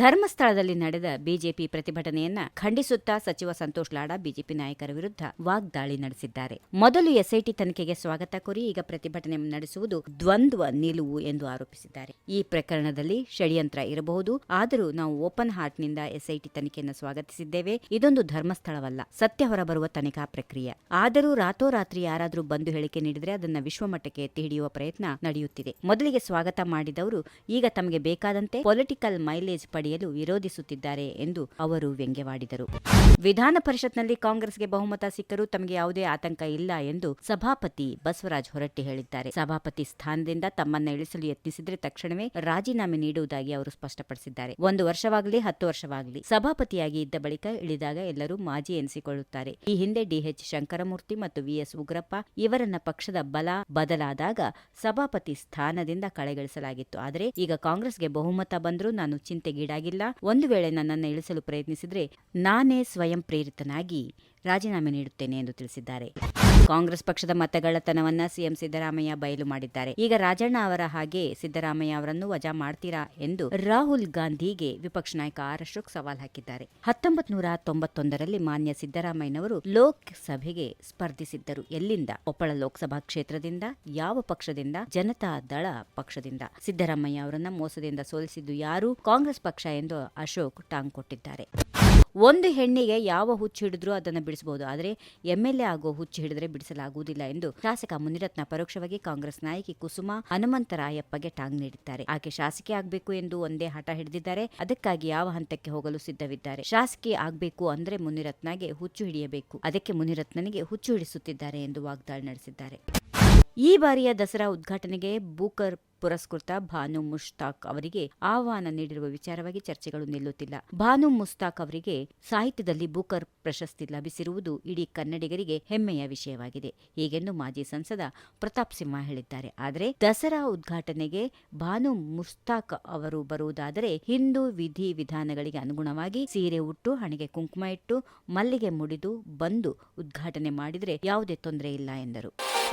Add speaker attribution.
Speaker 1: ಧರ್ಮಸ್ಥಳದಲ್ಲಿ ನಡೆದ ಬಿಜೆಪಿ ಪ್ರತಿಭಟನೆಯನ್ನ ಖಂಡಿಸುತ್ತಾ ಸಚಿವ ಸಂತೋಷ್ ಲಾಡ ಬಿಜೆಪಿ ನಾಯಕರ ವಿರುದ್ಧ ವಾಗ್ದಾಳಿ ನಡೆಸಿದ್ದಾರೆ. ಮೊದಲು ಎಸ್ಐಟಿ ತನಿಖೆಗೆ ಸ್ವಾಗತ ಕೋರಿ ಈಗ ಪ್ರತಿಭಟನೆ ನಡೆಸುವುದು ದ್ವಂದ್ವ ನಿಲುವು ಎಂದು ಆರೋಪಿಸಿದ್ದಾರೆ. ಈ ಪ್ರಕರಣದಲ್ಲಿ ಷಡ್ಯಂತ್ರ ಇರಬಹುದು. ಆದರೂ ನಾವು ಓಪನ್ ಹಾರ್ಟ್ನಿಂದ ಎಸ್ಐಟಿ ತನಿಖೆಯನ್ನು ಸ್ವಾಗತಿಸಿದ್ದೇವೆ. ಇದೊಂದು ಧರ್ಮಸ್ಥಳವಲ್ಲ, ಸತ್ಯ ಹೊರಬರುವ ತನಿಖಾ ಪ್ರಕ್ರಿಯೆ. ಆದರೂ ರಾತೋರಾತ್ರಿ ಯಾರಾದರೂ ಬಂದು ಹೇಳಿಕೆ ನೀಡಿದರೆ ಅದನ್ನ ವಿಶ್ವಮಟ್ಟಕ್ಕೆ ಎತ್ತಿ ಹಿಡಿಯುವ ಪ್ರಯತ್ನ ನಡೆಯುತ್ತಿದೆ. ಮೊದಲಿಗೆ ಸ್ವಾಗತ ಮಾಡಿದವರು ಈಗ ತಮಗೆ ಬೇಕಾದಂತೆ ಪೊಲಿಟಿಕಲ್ ಮೈಲೇಜ್ ಪಡೆಯಲು ವಿರೋಧಿಸುತ್ತಿದ್ದಾರೆ ಎಂದು ಅವರು ವ್ಯಂಗ್ಯವಾಡಿದರು. ವಿಧಾನ ಪರಿಷತ್ನಲ್ಲಿ ಕಾಂಗ್ರೆಸ್ಗೆ ಬಹುಮತ ಸಿಕ್ಕರೂ ತಮಗೆ ಯಾವುದೇ ಆತಂಕ ಇಲ್ಲ ಎಂದು ಸಭಾಪತಿ ಬಸವರಾಜ ಹೊರಟ್ಟಿ ಹೇಳಿದ್ದಾರೆ. ಸಭಾಪತಿ ಸ್ಥಾನದಿಂದ ತಮ್ಮನ್ನ ಇಳಿಸಲು ಯತ್ನಿಸಿದರೆ ತಕ್ಷಣವೇ ರಾಜೀನಾಮೆ ನೀಡುವುದಾಗಿ ಅವರು ಸ್ಪಷ್ಟಪಡಿಸಿದ್ದಾರೆ. ಒಂದು ವರ್ಷವಾಗಲಿ, ಹತ್ತು ವರ್ಷವಾಗಲಿ ಸಭಾಪತಿಯಾಗಿ ಇದ್ದ ಬಳಿಕ ಇಳಿದಾಗ ಎಲ್ಲರೂ ಮಾಜಿ ಎನಿಸಿಕೊಳ್ಳುತ್ತಾರೆ. ಈ ಹಿಂದೆ ಡಿಎಚ್ ಶಂಕರಮೂರ್ತಿ ಮತ್ತು ವಿಎಸ್ ಉಗ್ರಪ್ಪ ಇವರನ್ನ ಪಕ್ಷದ ಬಲ ಬದಲಾದಾಗ ಸಭಾಪತಿ ಸ್ಥಾನದಿಂದ ಕಳೆಗಳಿಸಲಾಗಿತ್ತು ಆದರೆ ಈಗ ಕಾಂಗ್ರೆಸ್ಗೆ ಬಹುಮತ ಬಂದರೂ ನಾನು ಚಿಂತೆಗೀಡಾಗಿಲ್ಲ ಒಂದು ವೇಳೆ ನನ್ನನ್ನು ಇಳಿಸಲು ಪ್ರಯತ್ನಿಸಿದರೆ ನಾನೇ ಸ್ವಯಂ ಪ್ರೇರಿತನಾಗಿ ರಾಜೀನಾಮೆ ನೀಡುತ್ತೇನೆ ಎಂದು ತಿಳಿಸಿದ್ದಾರೆ. ಕಾಂಗ್ರೆಸ್ ಪಕ್ಷದ ಮತಗಳ್ಳತನವನ್ನ ಸಿಎಂ ಸಿದ್ದರಾಮಯ್ಯ ಬಯಲು ಮಾಡಿದ್ದಾರೆ. ಈಗ ರಾಜಣ್ಣ ಅವರ ಹಾಗೆ ಸಿದ್ದರಾಮಯ್ಯ ಅವರನ್ನು ವಜಾ ಮಾಡ್ತೀರಾ ಎಂದು ರಾಹುಲ್ ಗಾಂಧಿಗೆ ವಿಪಕ್ಷ ನಾಯಕ ಆರ್ ಅಶೋಕ್ ಸವಾಲ್ ಹಾಕಿದ್ದಾರೆ. ಹತ್ತೊಂಬತ್ ನೂರ ತೊಂಬತ್ತೊಂದರಲ್ಲಿ ಮಾನ್ಯ ಸಿದ್ದರಾಮಯ್ಯನವರು ಲೋಕಸಭೆಗೆ ಸ್ಪರ್ಧಿಸಿದ್ದರು. ಎಲ್ಲಿಂದ? ಕೊಪ್ಪಳ ಲೋಕಸಭಾ ಕ್ಷೇತ್ರದಿಂದ, ಯಾವ ಪಕ್ಷದಿಂದ, ಜನತಾ ದಳ ಪಕ್ಷದಿಂದ? ಸಿದ್ದರಾಮಯ್ಯ ಅವರನ್ನ ಮೋಸದಿಂದ ಸೋಲಿಸಿದ್ದು ಯಾರು? ಕಾಂಗ್ರೆಸ್ ಪಕ್ಷ ಎಂದು ಅಶೋಕ್ ಟಾಂಗ್ ಕೊಟ್ಟಿದ್ದಾರೆ. ಒಂದು ಹೆಣ್ಣಿಗೆ ಯಾವ ಹುಚ್ಚು ಹಿಡಿದ್ರೂ ಅದನ್ನು ಬಿಡಿಸಬಹುದು ಆದರೆ ಎಂಎಲ್ಎ ಆಗೋ ಹುಚ್ಚು ಹಿಡಿದ್ರೆ ಬಿಡಿಸಲಾಗುವುದಿಲ್ಲ ಎಂದು ಶಾಸಕ ಮುನಿರತ್ನ ಪರೋಕ್ಷವಾಗಿ ಕಾಂಗ್ರೆಸ್ ನಾಯಕಿ ಕುಸುಮಾ ಹನುಮಂತರಾಯಪ್ಪಗೆ ಟಾಂಗ್ ನೀಡಿದ್ದಾರೆ. ಆಕೆ ಶಾಸಕಿ ಆಗಬೇಕು ಎಂದು ಒಂದೇ ಹಠ ಹಿಡಿದಿದ್ದಾರೆ. ಅದಕ್ಕಾಗಿ ಯಾವ ಹಂತಕ್ಕೆ ಹೋಗಲು ಸಿದ್ಧವಿದ್ದಾರೆ? ಶಾಸಕಿ ಆಗಬೇಕು ಅಂದ್ರೆ ಮುನಿರತ್ನಗೆ ಹುಚ್ಚು ಹಿಡಿಯಬೇಕು. ಅದಕ್ಕೆ ಮುನಿರತ್ನನಿಗೆ ಹುಚ್ಚು ಹಿಡಿಸುತ್ತಿದ್ದಾರೆ ಎಂದು ವಾಗ್ದಾಳಿ ನಡೆಸಿದ್ದಾರೆ. ಈ ಬಾರಿಯ ದಸರಾ ಉದ್ಘಾಟನೆಗೆ ಬೂಕರ್ ಪುರಸ್ಕೃತ ಭಾನು ಮುಷ್ತಾಕ್ ಅವರಿಗೆ ಆಹ್ವಾನ ನೀಡಿರುವ ವಿಚಾರವಾಗಿ ಚರ್ಚೆಗಳು ನಿಲ್ಲುತ್ತಿಲ್ಲ. ಭಾನು ಮುಸ್ತಾಕ್ ಅವರಿಗೆ ಸಾಹಿತ್ಯದಲ್ಲಿ ಬುಕರ್ ಪ್ರಶಸ್ತಿ ಲಭಿಸಿರುವುದು ಇಡೀ ಕನ್ನಡಿಗರಿಗೆ ಹೆಮ್ಮೆಯ ವಿಷಯವಾಗಿದೆ. ಹೀಗೆಂದು ಮಾಜಿ ಸಂಸದ ಪ್ರತಾಪ್ ಸಿಂಹ ಹೇಳಿದ್ದಾರೆ. ಆದರೆ ದಸರಾ ಉದ್ಘಾಟನೆಗೆ ಭಾನು ಮುಸ್ತಾಕ್ ಅವರು ಬರುವುದಾದರೆ ಹಿಂದೂ ವಿಧಿ ವಿಧಾನಗಳಿಗೆ ಅನುಗುಣವಾಗಿ ಸೀರೆ ಉಟ್ಟು, ಹಣೆಗೆ ಕುಂಕುಮ ಇಟ್ಟು, ಮಲ್ಲಿಗೆ ಮುಡಿದು ಬಂದು ಉದ್ಘಾಟನೆ ಮಾಡಿದರೆ ಯಾವುದೇ ತೊಂದರೆ ಇಲ್ಲ ಎಂದರು.